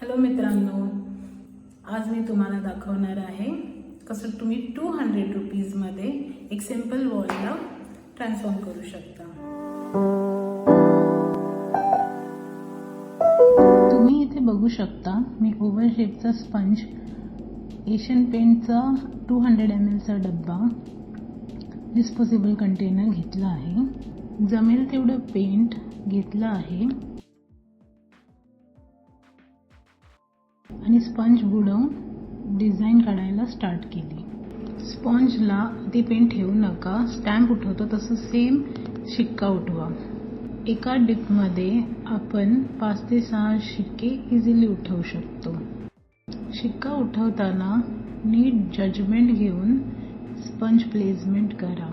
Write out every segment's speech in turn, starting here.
Hello मित्रांनो आज मी तुम्हाला दाखवणार आहे कसं तुम्ही टू हंड्रेड रुपीजमध्ये एक सिंपल वॉलला ट्रान्सफॉर्म करू शकता. तुम्ही इथे बघू शकता मी ओव्हर शेपचा स्पंज एशियन पेंटचा टू हंड्रेड एम एलचा डब्बा डिस्पोजेबल कंटेनर घेतला आहे. जमेल तेवढं पेंट घेतलं आहे. आणि स्पंज बुडवून डिझाईन काढायला स्टार्ट केली. स्पंजला ती पेन ठेवू नका स्टॅम्प उठवतो तसं सेम शिक्का उठवा. एका डिपमध्ये आपण पाच ते सहा शिक्के इझिली उठवू शकतो. शिक्का उठवताना नीट जजमेंट घेऊन स्पंज प्लेसमेंट करा.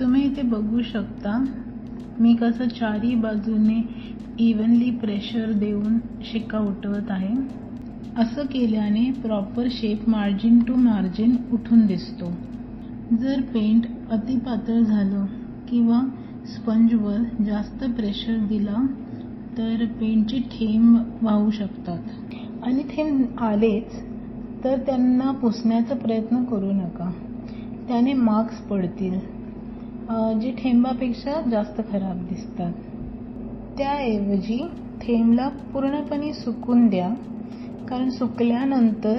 तुम्ही इथे बघू शकता मी कसं चारी बाजूने इव्हनली प्रेशर देऊन शिक्का उठवत आहे. असं केल्याने proper shape margin to margin उठून दिसतो. जर पेंट अति पातळ झालं किंवा स्पंजवर जास्त प्रेशर दिला तर पेंटचे थेंब वाहू शकतात. आणि थेंब आलेच तर त्यांना पुसण्याचा प्रयत्न करू नका. त्याने मार्क्स पडतील जे थेंबापेक्षा जास्त खराब दिसतात. त्याऐवजी थेंबला पूर्णपणे सुकून द्या. कारण सुकल्यानंतर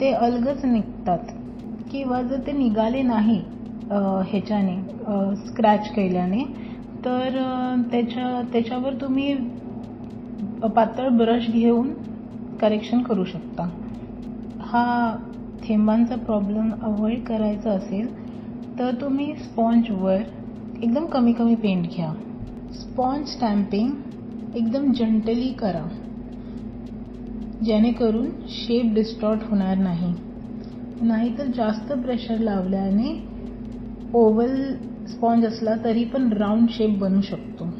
ते अलगच निघतात. किंवा जर ते निघाले नाही ह्याच्याने स्क्रॅच केल्याने तर त्याच्या त्याच्यावर तुम्ही पातळ ब्रश घेऊन करेक्शन करू शकता. हा थेंबांचा प्रॉब्लेम अवॉइड करायचा असेल तर तुम्ही स्पॉन्जवर एकदम कमी कमी पेंट घ्या. स्पॉन्ज स्टॅम्पिंग एकदम जंटली करा. जेणेकरून शेप डिस्टॉर्ट होणार नाही. नाहीतर जास्त प्रेशर लावल्याने ओव्हल स्पॉन्ज असला तरी पण राऊंड शेप बनू शकतो.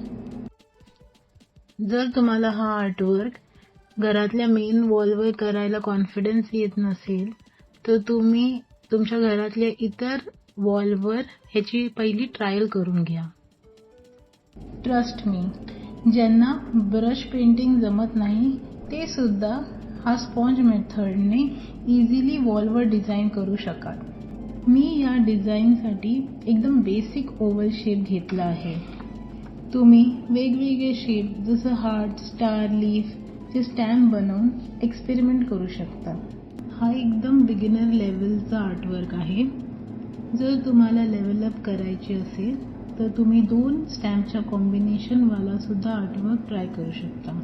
जर तुम्हाला हा आर्टवर्क घरातल्या मेन वॉलवर करायला कॉन्फिडन्स येत नसेल तर तुम्ही तुमच्या घरातल्या इतर वॉलवर ह्याची पहिली ट्रायल करून घ्या. ट्रस्ट मी ज्यांना ब्रश पेंटिंग जमत नाही ते सुद्धा हा स्पॉन्ज मेथडने इझिली वॉलवर डिझाईन करू शकाल. मी या डिझाईनसाठी एकदम बेसिक ओव्हल शेप घेतला आहे. तुम्ही वेगवेगळे शेप जसं हार्ट स्टार लीफ चे स्टॅम्प बनवून एक्सपेरिमेंट करू शकता. हा एकदम बिगिनर लेवलचा आर्टवर्क आहे. जर तुम्हाला लेवल अप करायचे असेल तर तुम्ही दोन स्टॅम्पच्या कॉम्बिनेशनवालासुद्धा आर्टवर्क ट्राय करू शकता.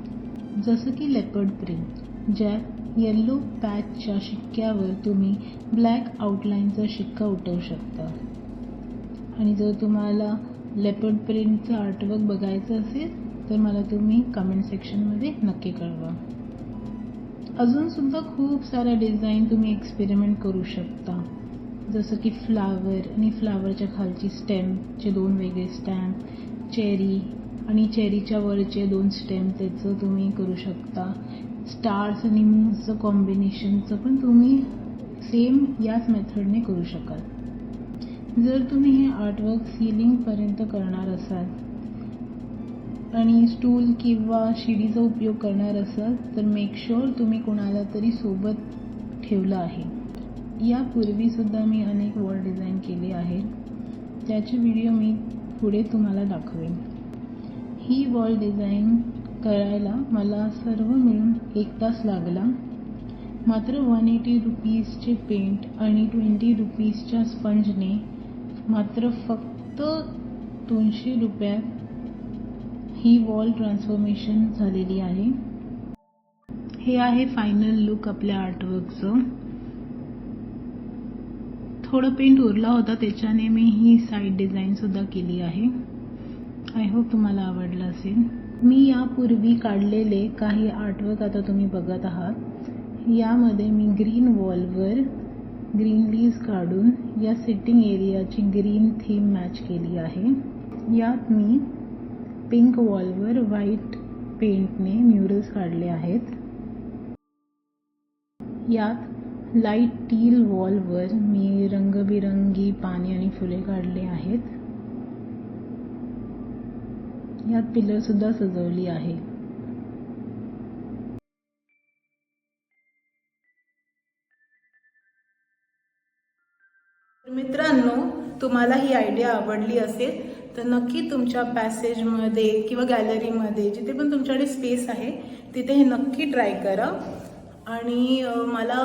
जसं की लेपर्ड प्रिंट ज्यात येल्लो पॅचच्या शिक्क्यावर तुम्ही ब्लॅक आउटलाईनचा शिक्का उठवू शकता. आणि जर तुम्हाला लेपर्ड प्रिंटचं आर्टवर्क बघायचं असेल तर मला तुम्ही कमेंट सेक्शनमध्ये नक्की कळवा. अजून सुद्धा खूप साऱ्या डिझाईन तुम्ही एक्सपेरिमेंट करू शकता. जसं की फ्लावर आणि फ्लावरच्या खालची स्टेमचे दोन वेगळे स्टॅम्प चेरी आणि चेरीच्या वरचे दोन स्टेम त्याचं तुम्ही करू शकता. स्टार्स आणि मूनचं कॉम्बिनेशनचं पण तुम्ही सेम याच मेथडने करू शकाल. जर तुम्ही हे आर्टवर्क सिलिंगपर्यंत करणार असाल आणि स्टूल किंवा शिडीचा उपयोग करणार असाल तर मेक शुअर तुम्ही कोणाला तरी सोबत ठेवलं आहे. यापूर्वीसुद्धा मी अनेक वॉल डिझाईन केले आहेत. त्याचे व्हिडिओ मी पुढे तुम्हाला दाखवेन. ही वॉल डिझाईन करायला मला सर्व मिळून एक तास लागला. मात्र वन एटी रुपीजचे पेंट आणि ट्वेंटी रुपीजच्या स्पंजने मात्र फक्त दोनशे रुपयात ही वॉल ट्रान्सफॉर्मेशन झालेली आहे. हे आहे फायनल लुक आपल्या आर्टवर्कचं थोडं पेंट उरला होता त्याच्याने मी ही साईड डिझाईन सुद्धा केली आहे. आय होप तुम्हाला आवडलं असेल. मी यापूर्वी काढलेले काही आर्टवर्क आता तुम्ही बघत आहात. यामध्ये मी ग्रीन वॉलवर ग्रीन लीव्ज काढून या सिटिंग एरियाची ग्रीन थीम मॅच केली आहे. यात मी पिंक वॉलवर व्हाईट पेंटने म्युरल्स काढले आहेत. यात लाइट टील वॉलवर मी रंगबिरंगी पाने आणि फुले काढले आहेत. यात पिलर सुद्धा सजवली आहे. मित्रांनो तुम्हाला ही आयडिया आवडली असेल तर नक्की तुमच्या पॅसेजमध्ये किंवा गॅलरीमध्ये जिथे पण तुमच्याकडे स्पेस आहे तिथे हे नक्की ट्राय करा. आणि मला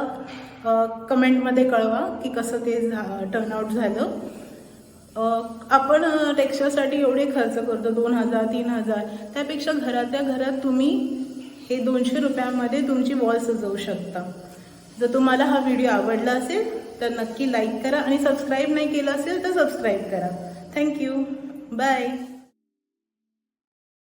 कमेंटमध्ये कळवा की कसं ते झा टर्नआउट झालं. आपण टेक्स्चरसाठी एवढे खर्च करतो दोन हजार तीन हजार. त्यापेक्षा घरातल्या घरात तुम्ही हे दोनशे रुपयामध्ये तुमची वॉल सजवू शकता. जर तुम्हाला हा व्हिडिओ आवडला असेल तर नक्की लाईक करा आणि सबस्क्राईब नाही केलं असेल तर सबस्क्राईब करा. Thank you bye.